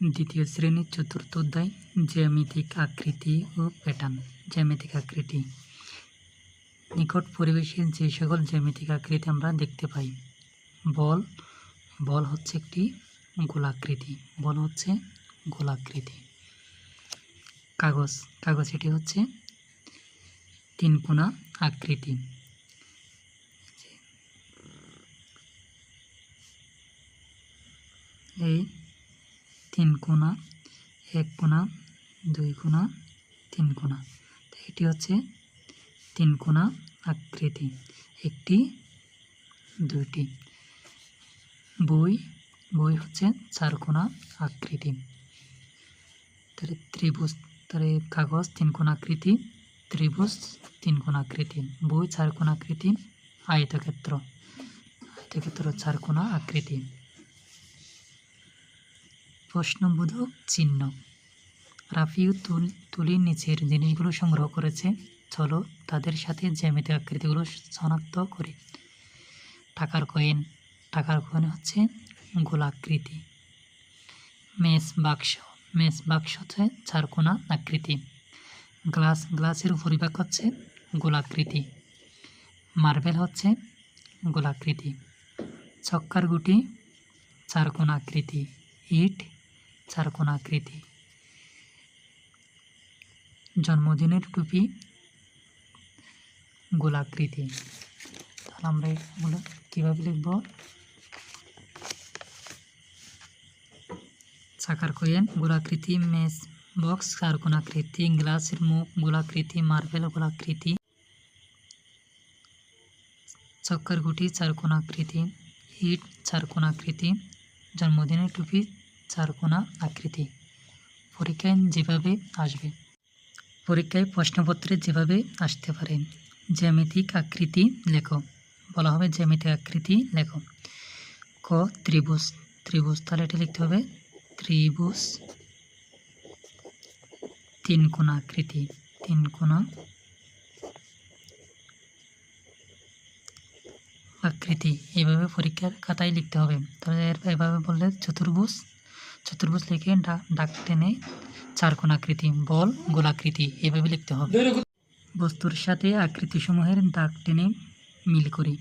দ্বিতীয় শ্রেণির চতুর্থ অধ্যায়, জ্যামিতিক আকৃতি ও প্যাটার্ন। জ্যামিতিক আকৃতি। নিকট পরিবেশে যে সকল জ্যামিতিক আকৃতি আমরা দেখতে পাই, বল বল হচ্ছে একটি গোলাকৃতি, বল হচ্ছে গোলাকৃতি। কাগজ কাগজ এটি হচ্ছে তিন কোণা আকৃতি। এই তিন কোণা, এক কোণা, দুই কোণা, তিন কোণা। এটি হচ্ছে তিন কোণা আকৃতি। একটি, দুইটি। বই বই হচ্ছে চার কোণা আকৃতি। তাহলে ত্রিভুজ, তাহলে কাগজ তিন কোণ আকৃতি, ত্রিভুজ তিন কোণ আকৃতি। বই চার কোণ আকৃতি, আয়তক্ষেত্র। আয়তক্ষেত্র চার কোণা আকৃতি। প্রশ্নবোধক চিহ্ন। রাফিউ তুল তুলির নিচের জিনিসগুলো সংগ্রহ করেছে। চলো তাদের সাথে জ্যামিতিক আকৃতিগুলো শনাক্ত করি। টাকার কয়েন টাকার কয়েন হচ্ছে গোলাকৃতি। মেস বাক্স। মেস বাক্স হচ্ছে চারকোনা আকৃতি। গ্লাস, গ্লাসের উপরিভাগ হচ্ছে গোলাকৃতি। মার্বেল হচ্ছে গোলাকৃতি। চক্কার গুটি চারকোনা আকৃতি। ইট চারকোনা আকৃতি জন্মদিনের টুপি, গোলাকৃতি। তাহলে আমরা এগুলো কীভাবে লিখব? চাকার কয়েন গোলাকৃতি, মেস বক্স চারকোনাকৃতি গ্লাসের মুখ, গোলাকৃতি, মার্বেল, গোলাকৃতি। চক্কর গুটি চারকোনাকৃতি ইট চারকোনাকৃতি জন্মদিনের টুপি চারকোনা আকৃতি। পরীক্ষায় যেভাবে আসবে। পরীক্ষায় প্রশ্নপত্রে যেভাবে আসতে পারে। জ্যামিতিক আকৃতি লেখো। বলা হবে জ্যামিতিক আকৃতি লেখো। ক, ত্রিভুজ। ত্রিভুজ তাহলে এটা লিখতে হবে ত্রিভুজ। তিন কোণা আকৃতি। তিন কোণা আকৃতি। এইভাবে পরীক্ষার খাতায় লিখতে হবে। তাহলে এভাবে বললে চতুর্ভুজ চতুর্ভুজ লিখে ডাক টেনে চার কোণ আকৃতি, বল, গোলাকৃতি, এভাবে লিখতে হবে। বস্তুর সাথে আকৃতিসমূহের দাগ টেনে মিল করি।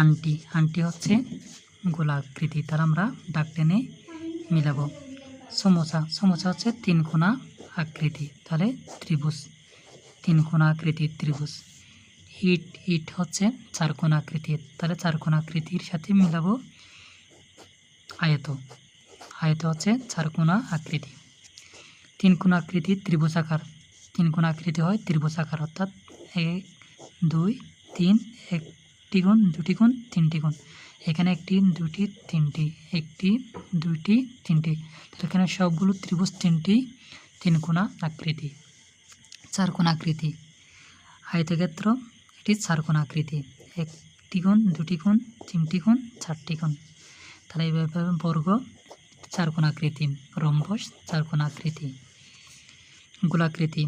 আন্টি আন্টি হচ্ছে গোলাকৃতি, তার আমরা দাগ টেনে মিলাবো। সমোসা সমোসা হচ্ছে তিন কোণা আকৃতি, তাহলে ত্রিভুজ। তিন কোণা আকৃতির ত্রিভুজ। ইট ইট হচ্ছে চার কোণা আকৃতির তাহলে চার আকৃতির সাথে মিলাবো আয়ত। আয়ত হচ্ছে চার কোণা আকৃতি। তিন কোণ আকৃতি ত্রিভুজাকার। তিন কোণ আকৃতি হয় ত্রিভুজাকার, অর্থাৎ এক, দুই, তিন, একটি গুণ, দুটি গুণ, তিনটি গুণ। এখানে একটি, দুটি, তিনটি, একটি, দুইটি, তিনটি। এখানে সবগুলো ত্রিভুজ তিনটি তিন কোণা আকৃতি। চার কোণ আকৃতি। আয়তক্ষেত্র এটি চার কোণ আকৃতি। একটি গুণ, দুটি গুণ, তিনটি গুণ, চারটি গুণ। তাহলে এইভাবে বর্গ চার কোণ আকৃতি রম্বস চারকোনাকৃতি গোলাকৃতি,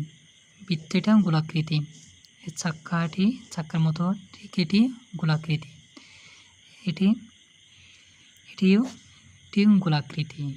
বৃত্তিটা গোলাকৃতি। চাক্কাটি, চাক্কার মতো ঠিক এটি গোলাকৃতি। এটি, এটিও এটি গোলাকৃতি